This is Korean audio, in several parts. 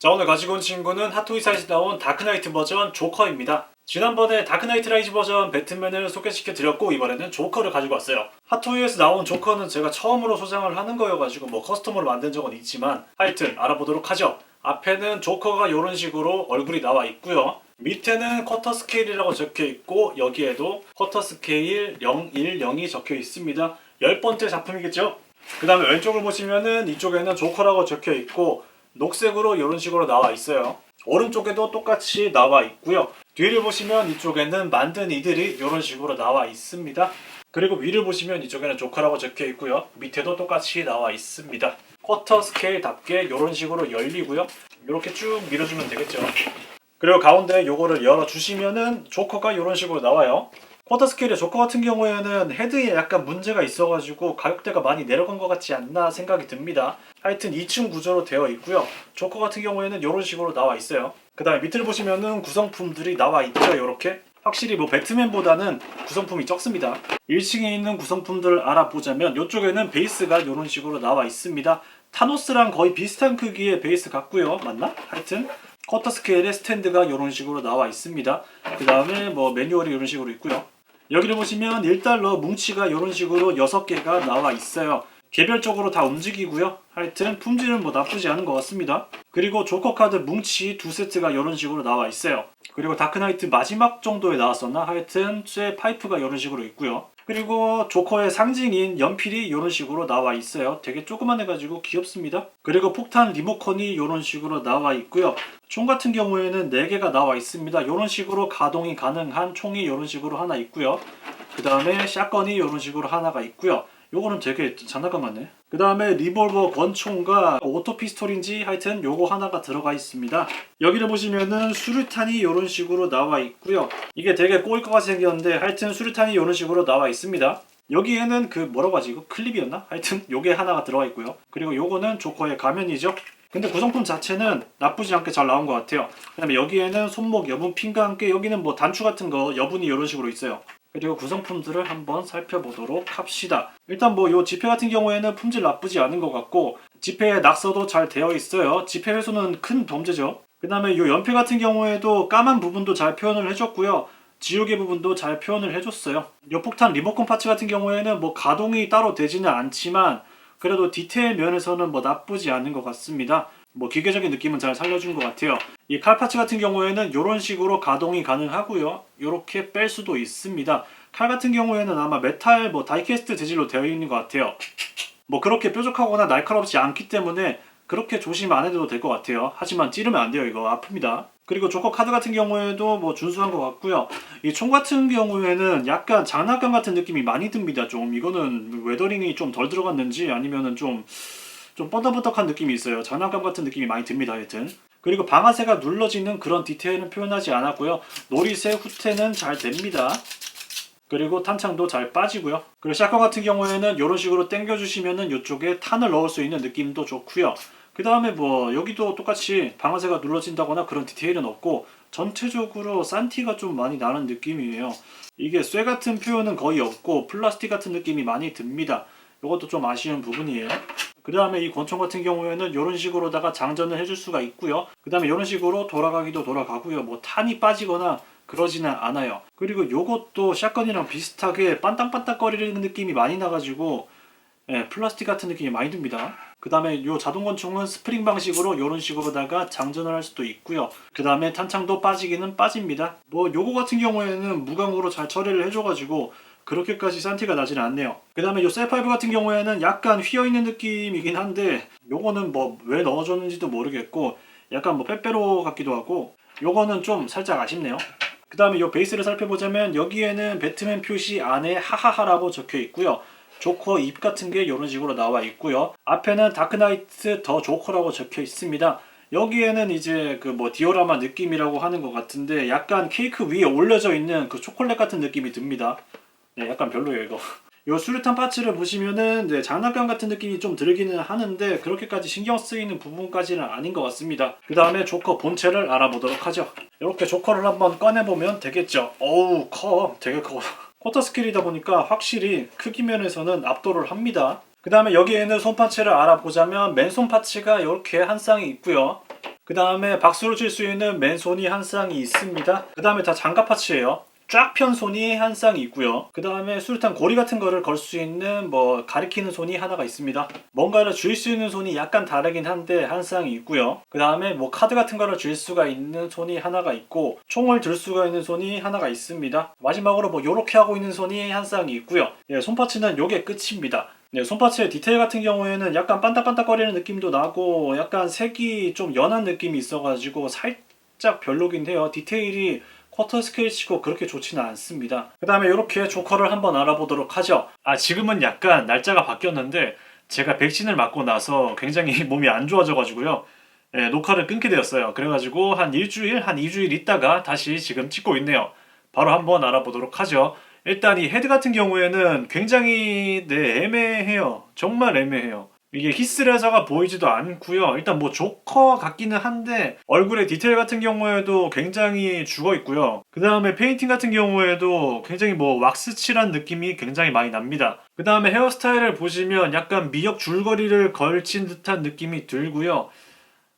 자 오늘 가지고 온 친구는 핫토이사에서 나온 다크나이트 버전 조커입니다. 지난번에 다크나이트 라이즈 버전 배트맨을 소개시켜 드렸고 이번에는 조커를 가지고 왔어요. 핫토이에서 나온 조커는 제가 처음으로 소장을 하는 거여가지고 뭐 커스텀으로 만든 적은 있지만 하여튼 알아보도록 하죠. 앞에는 조커가 이런 식으로 얼굴이 나와 있고요. 밑에는 쿼터 스케일이라고 적혀 있고 여기에도 쿼터 스케일 010이 적혀 있습니다. 열 번째 작품이겠죠? 그 다음에 왼쪽을 보시면은 이쪽에는 조커라고 적혀 있고 녹색으로 이런 식으로 나와 있어요. 오른쪽에도 똑같이 나와 있고요. 뒤를 보시면 이쪽에는 만든 이들이 이런 식으로 나와 있습니다. 그리고 위를 보시면 이쪽에는 조커라고 적혀 있고요. 밑에도 똑같이 나와 있습니다. 쿼터 스케일답게 이런 식으로 열리고요. 이렇게 쭉 밀어주면 되겠죠. 그리고 가운데 요거를 열어주시면은 조커가 이런 식으로 나와요. 쿼터 스케일의 조커 같은 경우에는 헤드에 약간 문제가 있어가지고 가격대가 많이 내려간 것 같지 않나 생각이 듭니다. 하여튼 2층 구조로 되어 있고요. 조커 같은 경우에는 이런 식으로 나와 있어요. 그 다음에 밑을 보시면은 구성품들이 나와 있죠. 이렇게. 확실히 뭐 배트맨보다는 구성품이 적습니다. 1층에 있는 구성품들을 알아보자면 이쪽에는 베이스가 이런 식으로 나와 있습니다. 타노스랑 거의 비슷한 크기의 베이스 같고요. 맞나? 하여튼 쿼터 스케일의 스탠드가 이런 식으로 나와 있습니다. 그 다음에 뭐 매뉴얼이 이런 식으로 있고요. 여기를 보시면 1달러 뭉치가 이런 식으로 6개가 나와 있어요. 개별적으로 다 움직이고요. 하여튼 품질은 뭐 나쁘지 않은 것 같습니다. 그리고 조커 카드 뭉치 두 세트가 이런 식으로 나와 있어요. 그리고 다크나이트 마지막 정도에 나왔었나? 하여튼 쇠 파이프가 이런 식으로 있고요. 그리고 조커의 상징인 연필이 이런 식으로 나와 있어요. 되게 조그만해가지고 귀엽습니다. 그리고 폭탄 리모컨이 이런 식으로 나와 있고요. 총 같은 경우에는 4개가 나와 있습니다. 이런 식으로 가동이 가능한 총이 이런 식으로 하나 있고요. 그 다음에 샷건이 이런 식으로 하나가 있고요. 요거는 되게 장난감 같네. 그 다음에 리볼버 권총과 오토 피스톨인지 하여튼 요거 하나가 들어가 있습니다. 여기를 보시면은 수류탄이 이런 식으로 나와 있고요. 이게 되게 꼬일 것 같이 생겼는데 하여튼 수류탄이 이런 식으로 나와 있습니다. 여기에는 그 뭐라고 하지 이거 클립이었나? 하여튼 요게 하나가 들어가 있고요. 그리고 요거는 조커의 가면이죠. 근데 구성품 자체는 나쁘지 않게 잘 나온 것 같아요. 그 다음에 여기에는 손목 여분 핀과 함께 여기는 뭐 단추 같은 거 여분이 이런 식으로 있어요. 그리고 구성품들을 한번 살펴보도록 합시다. 일단 뭐요 지폐 같은 경우에는 품질 나쁘지 않은 것 같고 지폐에 낙서도 잘 되어 있어요. 지폐 훼손은 큰 범죄죠. 그 다음에 요 연필 같은 경우에도 까만 부분도 잘 표현을 해줬고요. 지우개 부분도 잘 표현을 해줬어요. 요 폭탄 리모컨 파츠 같은 경우에는 뭐 가동이 따로 되지는 않지만 그래도 디테일 면에서는 뭐 나쁘지 않은 것 같습니다. 뭐 기계적인 느낌은 잘 살려준 것 같아요. 이 칼파츠 같은 경우에는 이런 식으로 가동이 가능하고요. 이렇게 뺄 수도 있습니다. 칼 같은 경우에는 아마 메탈 뭐 다이캐스트 재질로 되어 있는 것 같아요. 뭐 그렇게 뾰족하거나 날카롭지 않기 때문에 그렇게 조심 안 해도 될 것 같아요. 하지만 찌르면 안 돼요. 이거 아픕니다. 그리고 조커 카드 같은 경우에도 뭐 준수한 것 같고요. 이 총 같은 경우에는 약간 장난감 같은 느낌이 많이 듭니다. 좀 이거는 웨더링이 좀 덜 들어갔는지 아니면은 좀 좀 뻔덕뻔덕한 느낌이 있어요. 장난감 같은 느낌이 많이 듭니다. 하여튼. 그리고 방아쇠가 눌러지는 그런 디테일은 표현하지 않았고요. 노리쇠 후퇴는 잘 됩니다. 그리고 탄창도 잘 빠지고요. 그리고 샷건 같은 경우에는 이런 식으로 당겨주시면은 이쪽에 탄을 넣을 수 있는 느낌도 좋고요. 그 다음에 뭐 여기도 똑같이 방아쇠가 눌러진다거나 그런 디테일은 없고 전체적으로 산티가 좀 많이 나는 느낌이에요. 이게 쇠 같은 표현은 거의 없고 플라스틱 같은 느낌이 많이 듭니다. 이것도 좀 아쉬운 부분이에요. 그 다음에 이 권총 같은 경우에는 이런 식으로다가 장전을 해줄 수가 있고요. 그 다음에 이런 식으로 돌아가기도 돌아가고요. 뭐 탄이 빠지거나 그러지는 않아요. 그리고 요것도 샷건이랑 비슷하게 반딱반딱거리는 느낌이 많이 나가지고 예, 플라스틱 같은 느낌이 많이 듭니다. 그 다음에 요 자동 권총은 스프링 방식으로 이런 식으로다가 장전을 할 수도 있고요. 그 다음에 탄창도 빠지기는 빠집니다. 뭐 요거 같은 경우에는 무광으로 잘 처리를 해줘가지고 그렇게까지 산티가 나지는 않네요. 그 다음에 요 셀파이브 같은 경우에는 약간 휘어있는 느낌이긴 한데 요거는 뭐 왜 넣어줬는지도 모르겠고 약간 뭐 빼빼로 같기도 하고 요거는 좀 살짝 아쉽네요. 그 다음에 요 베이스를 살펴보자면 여기에는 배트맨 표시 안에 하하하라고 적혀 있고요. 조커 입 같은 게 이런 식으로 나와 있고요. 앞에는 다크나이트 더 조커라고 적혀 있습니다. 여기에는 이제 그 뭐 디오라마 느낌이라고 하는 것 같은데 약간 케이크 위에 올려져 있는 그 초콜릿 같은 느낌이 듭니다. 네, 약간 별로예요 이거. 요 수류탄 파츠를 보시면은 네, 장난감 같은 느낌이 좀 들기는 하는데 그렇게까지 신경 쓰이는 부분까지는 아닌 것 같습니다. 그 다음에 조커 본체를 알아보도록 하죠. 이렇게 조커를 한번 꺼내보면 되겠죠. 어우 커, 되게 커. 쿼터 스킬이다 보니까 확실히 크기 면에서는 압도를 합니다. 그 다음에 여기에는 손 파츠를 알아보자면 맨손 파츠가 이렇게 한 쌍이 있고요. 그그 다음에 박수를 칠 수 있는 맨손이 한 쌍이 있습니다. 그 다음에 다 장갑 파츠예요. 쫙 편 손이 한 쌍이 있고요. 그 다음에 수류탄 고리 같은 거를 걸 수 있는 뭐 가리키는 손이 하나가 있습니다. 뭔가를 줄 수 있는 손이 약간 다르긴 한데 한 쌍이 있고요. 그 다음에 뭐 카드 같은 거를 줄 수가 있는 손이 하나가 있고 총을 들 수가 있는 손이 하나가 있습니다. 마지막으로 뭐 요렇게 하고 있는 손이 한 쌍이 있고요. 예, 손파츠는 요게 끝입니다. 네, 손파츠의 디테일 같은 경우에는 약간 반딱반딱거리는 느낌도 나고 약간 색이 좀 연한 느낌이 있어가지고 살짝 별로긴 해요. 디테일이 쿼터 스케일 치고 그렇게 좋지는 않습니다. 그 다음에 이렇게 조커를 한번 알아보도록 하죠. 아, 지금은 약간 날짜가 바뀌었는데 제가 백신을 맞고 나서 굉장히 몸이 안 좋아져가지고요. 예, 녹화를 끊게 되었어요. 그래가지고 한 일주일, 한 2주일 있다가 다시 지금 찍고 있네요. 바로 한번 알아보도록 하죠. 일단 이 헤드 같은 경우에는 굉장히 네, 애매해요. 정말 애매해요. 이게 히스레저가 보이지도 않고요. 일단 뭐 조커 같기는 한데 얼굴의 디테일 같은 경우에도 굉장히 죽어 있고요. 그 다음에 페인팅 같은 경우에도 굉장히 뭐 왁스칠한 느낌이 굉장히 많이 납니다. 그 다음에 헤어스타일을 보시면 약간 미역 줄거리를 걸친 듯한 느낌이 들고요.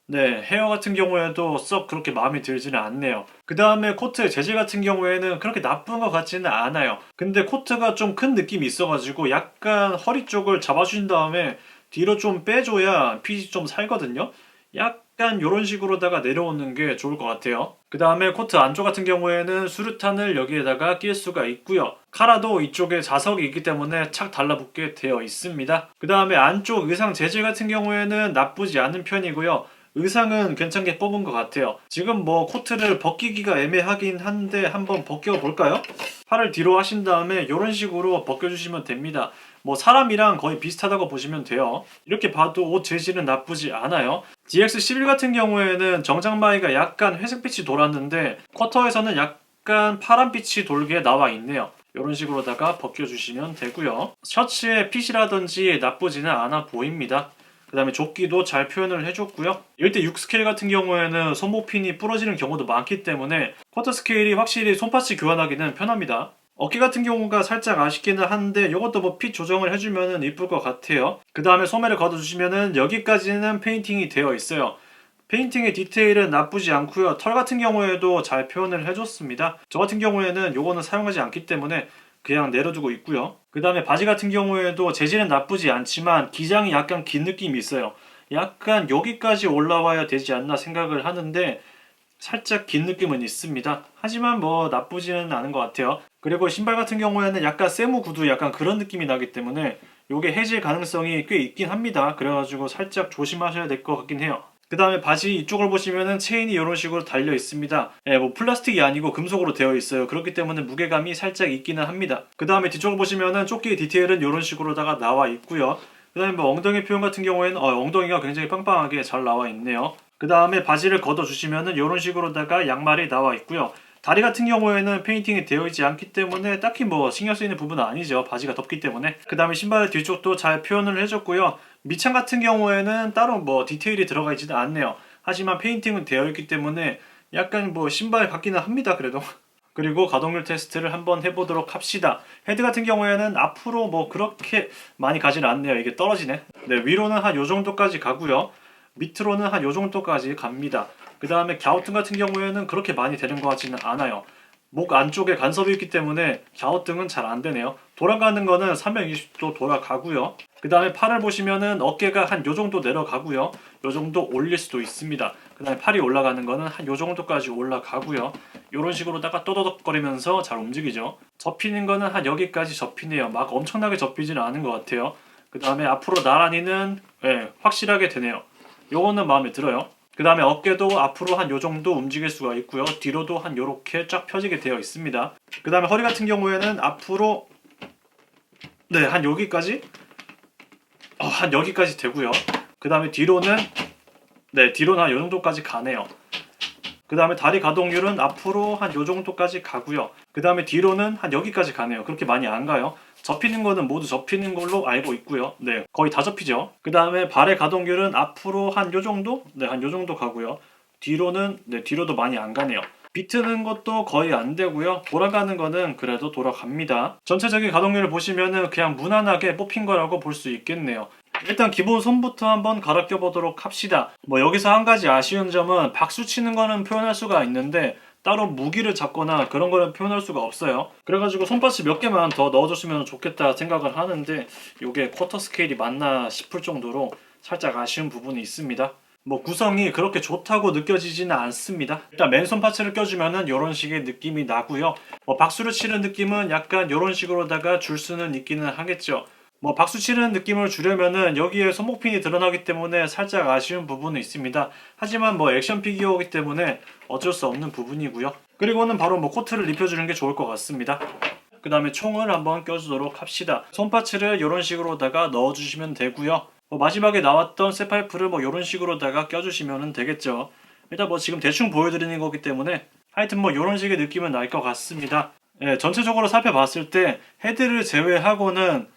네, 헤어 같은 경우에도 썩 그렇게 마음에 들지는 않네요. 그 다음에 코트의 재질 같은 경우에는 그렇게 나쁜 것 같지는 않아요. 근데 코트가 좀 큰 느낌이 있어가지고 약간 허리 쪽을 잡아준 다음에 뒤로 좀 빼줘야 핏이 좀 살거든요. 약간 이런 식으로다가 내려오는 게 좋을 것 같아요. 그 다음에 코트 안쪽 같은 경우에는 수류탄을 여기에다가 낄 수가 있고요. 카라도 이쪽에 자석이 있기 때문에 착 달라붙게 되어 있습니다. 그 다음에 안쪽 의상 재질 같은 경우에는 나쁘지 않은 편이고요. 의상은 괜찮게 뽑은 것 같아요. 지금 뭐 코트를 벗기기가 애매하긴 한데 한번 벗겨 볼까요? 팔을 뒤로 하신 다음에 이런 식으로 벗겨주시면 됩니다. 뭐 사람이랑 거의 비슷하다고 보시면 돼요. 이렇게 봐도 옷 재질은 나쁘지 않아요. DX11 같은 경우에는 정장마이가 약간 회색빛이 돌았는데 쿼터에서는 약간 파란빛이 돌게 나와 있네요. 이런 식으로다가 벗겨주시면 되고요. 셔츠의 핏이라든지 나쁘지는 않아 보입니다. 그 다음에 조끼도 잘 표현을 해줬고요. 1대 6 스케일 같은 경우에는 손목핀이 부러지는 경우도 많기 때문에 쿼터 스케일이 확실히 손파츠 교환하기는 편합니다. 어깨 같은 경우가 살짝 아쉽기는 한데 이것도 뭐 핏 조정을 해주면 이쁠 것 같아요. 그 다음에 소매를 걷어주시면은 여기까지는 페인팅이 되어 있어요. 페인팅의 디테일은 나쁘지 않고요. 털 같은 경우에도 잘 표현을 해줬습니다. 저 같은 경우에는 요거는 사용하지 않기 때문에 그냥 내려두고 있고요. 그 다음에 바지 같은 경우에도 재질은 나쁘지 않지만 기장이 약간 긴 느낌이 있어요. 약간 여기까지 올라와야 되지 않나 생각을 하는데 살짝 긴 느낌은 있습니다. 하지만 뭐 나쁘지는 않은 것 같아요. 그리고 신발 같은 경우에는 약간 세무 구두 약간 그런 느낌이 나기 때문에 요게 해질 가능성이 꽤 있긴 합니다. 그래가지고 살짝 조심하셔야 될 것 같긴 해요. 그 다음에 바지 이쪽을 보시면은 체인이 이런 식으로 달려 있습니다. 예, 뭐 플라스틱이 아니고 금속으로 되어 있어요. 그렇기 때문에 무게감이 살짝 있기는 합니다. 그 다음에 뒤쪽을 보시면은 조끼 디테일은 이런 식으로다가 나와 있고요. 그 다음에 뭐 엉덩이 표현 같은 경우에는 어, 엉덩이가 굉장히 빵빵하게 잘 나와 있네요. 그 다음에 바지를 걷어주시면은 이런 식으로다가 양말이 나와 있고요. 다리 같은 경우에는 페인팅이 되어 있지 않기 때문에 딱히 뭐 신경 쓰이는 부분은 아니죠. 바지가 덥기 때문에. 그 다음에 신발 뒤쪽도 잘 표현을 해줬고요. 밑창 같은 경우에는 따로 뭐 디테일이 들어가 있지는 않네요. 하지만 페인팅은 되어 있기 때문에 약간 뭐 신발 같기는 합니다. 그래도. 그리고 가동률 테스트를 한번 해보도록 합시다. 헤드 같은 경우에는 앞으로 뭐 그렇게 많이 가지는 않네요. 이게 떨어지네. 네, 위로는 한 요 정도까지 가고요. 밑으로는 한 요 정도까지 갑니다. 그 다음에 갸우등 같은 경우에는 그렇게 많이 되는 것 같지는 않아요. 목 안쪽에 간섭이 있기 때문에 갸우등은 잘 안 되네요. 돌아가는 거는 320도 돌아가고요. 그 다음에 팔을 보시면은 어깨가 한 요 정도 내려가고요. 요 정도 올릴 수도 있습니다. 그 다음에 팔이 올라가는 거는 한 요 정도까지 올라가고요. 이런 식으로다가 또도덕거리면서 잘 움직이죠. 접히는 거는 한 여기까지 접히네요. 막 엄청나게 접히지는 않은 것 같아요. 그 다음에 앞으로 나란히는 예, 확실하게 되네요. 요거는 마음에 들어요. 그 다음에 어깨도 앞으로 한 요 정도 움직일 수가 있고요. 뒤로도 한 요렇게 쫙 펴지게 되어 있습니다. 그 다음에 허리 같은 경우에는 앞으로 네, 한 여기까지 어, 한 여기까지 되고요. 그 다음에 뒤로는 네, 뒤로는 한 요 정도까지 가네요. 그 다음에 다리 가동률은 앞으로 한 요 정도까지 가고요. 그 다음에 뒤로는 한 여기까지 가네요. 그렇게 많이 안 가요. 접히는 거는 모두 접히는 걸로 알고 있고요. 네, 거의 다 접히죠. 그 다음에 발의 가동률은 앞으로 한 요 정도? 네, 한 요 정도 가고요. 뒤로는 네, 뒤로도 많이 안 가네요. 비트는 것도 거의 안 되고요. 돌아가는 거는 그래도 돌아갑니다. 전체적인 가동률을 보시면은 그냥 무난하게 뽑힌 거라고 볼 수 있겠네요. 일단 기본 손부터 한번 갈아 껴보도록 합시다. 뭐 여기서 한 가지 아쉬운 점은 박수 치는 거는 표현할 수가 있는데 따로 무기를 잡거나 그런 거는 표현할 수가 없어요. 그래가지고 손받치 몇 개만 더 넣어줬으면 좋겠다 생각을 하는데 이게 쿼터 스케일이 맞나 싶을 정도로 살짝 아쉬운 부분이 있습니다. 뭐 구성이 그렇게 좋다고 느껴지지는 않습니다. 일단 맨손 파츠를 껴주면은 이런 식의 느낌이 나고요. 뭐 박수를 치는 느낌은 약간 이런 식으로다가 줄 수는 있기는 하겠죠. 뭐 박수 치는 느낌을 주려면은 여기에 손목핀이 드러나기 때문에 살짝 아쉬운 부분은 있습니다. 하지만 뭐 액션 피규어이기 때문에 어쩔 수 없는 부분이고요. 그리고는 바로 뭐 코트를 입혀주는 게 좋을 것 같습니다. 그 다음에 총을 한번 껴주도록 합시다. 손파츠를 이런 식으로다가 넣어주시면 되고요. 뭐 마지막에 나왔던 쇠파이프를 뭐 이런 식으로다가 껴주시면 되겠죠. 일단 뭐 지금 대충 보여드리는 거기 때문에 하여튼 뭐 이런 식의 느낌은 날 것 같습니다. 예, 전체적으로 살펴봤을 때 헤드를 제외하고는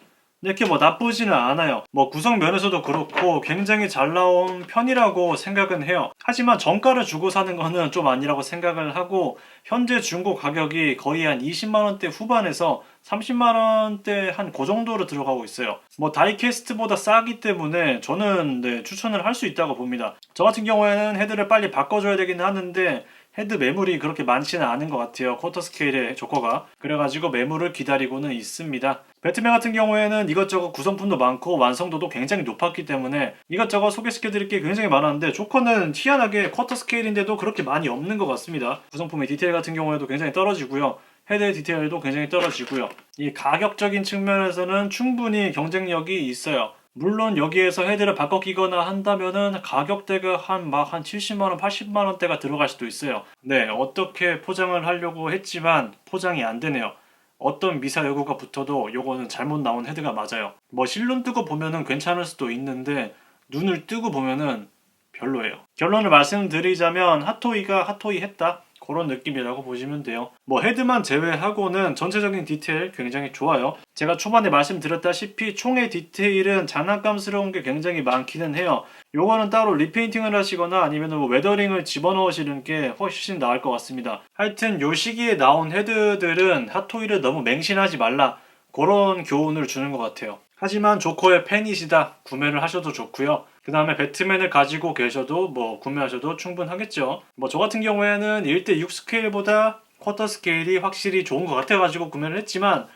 이렇게 뭐 나쁘지는 않아요. 뭐 구성 면에서도 그렇고 굉장히 잘 나온 편이라고 생각은 해요. 하지만 정가를 주고 사는 거는 좀 아니라고 생각을 하고 현재 중고 가격이 거의 한 20만 원대 후반에서 30만 원대 한 그 정도로 들어가고 있어요. 뭐 다이캐스트보다 싸기 때문에 저는 네, 추천을 할 수 있다고 봅니다. 저 같은 경우에는 헤드를 빨리 바꿔줘야 되긴 하는데 헤드 매물이 그렇게 많지는 않은 것 같아요. 쿼터 스케일의 조커가. 그래가지고 매물을 기다리고는 있습니다. 배트맨 같은 경우에는 이것저것 구성품도 많고 완성도도 굉장히 높았기 때문에 이것저것 소개시켜드릴 게 굉장히 많았는데 조커는 희한하게 쿼터 스케일인데도 그렇게 많이 없는 것 같습니다. 구성품의 디테일 같은 경우에도 굉장히 떨어지고요. 헤드의 디테일도 굉장히 떨어지고요. 이 가격적인 측면에서는 충분히 경쟁력이 있어요. 물론 여기에서 헤드를 바꿔 끼거나 한다면은 가격대가 한 막 한 70만원, 80만원대가 들어갈 수도 있어요. 네, 어떻게 포장을 하려고 했지만 포장이 안 되네요. 어떤 미사 여구가 붙어도 요거는 잘못 나온 헤드가 맞아요. 뭐 실눈 뜨고 보면은 괜찮을 수도 있는데 눈을 뜨고 보면은 별로예요. 결론을 말씀드리자면 핫토이가 핫토이 했다. 그런 느낌이라고 보시면 돼요. 뭐 헤드만 제외하고는 전체적인 디테일 굉장히 좋아요. 제가 초반에 말씀드렸다시피 총의 디테일은 장난감스러운 게 굉장히 많기는 해요. 요거는 따로 리페인팅을 하시거나 아니면 뭐 웨더링을 집어넣으시는 게 훨씬 나을 것 같습니다. 하여튼 요 시기에 나온 헤드들은 핫토이를 너무 맹신하지 말라. 그런 교훈을 주는 것 같아요. 하지만 조커의 팬이시다. 구매를 하셔도 좋고요. 그 다음에 배트맨을 가지고 계셔도 뭐 구매하셔도 충분하겠죠. 뭐 저 같은 경우에는 1대6 스케일보다 쿼터 스케일이 확실히 좋은 것 같아가지고 구매를 했지만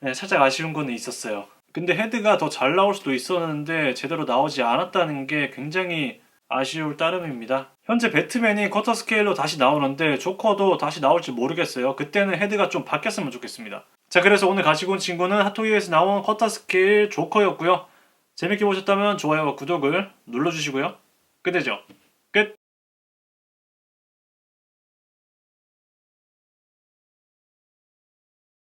네, 살짝 아쉬운 거는 있었어요. 근데 헤드가 더 잘 나올 수도 있었는데 제대로 나오지 않았다는 게 굉장히 아쉬울 따름입니다. 현재 배트맨이 쿼터 스케일로 다시 나오는데 조커도 다시 나올지 모르겠어요. 그때는 헤드가 좀 바뀌었으면 좋겠습니다. 자 그래서 오늘 가지고 온 친구는 핫토이에서 나온 쿼터 스케일 조커였고요. 재밌게 보셨다면 좋아요와 구독을 눌러주시고요. 끝내죠.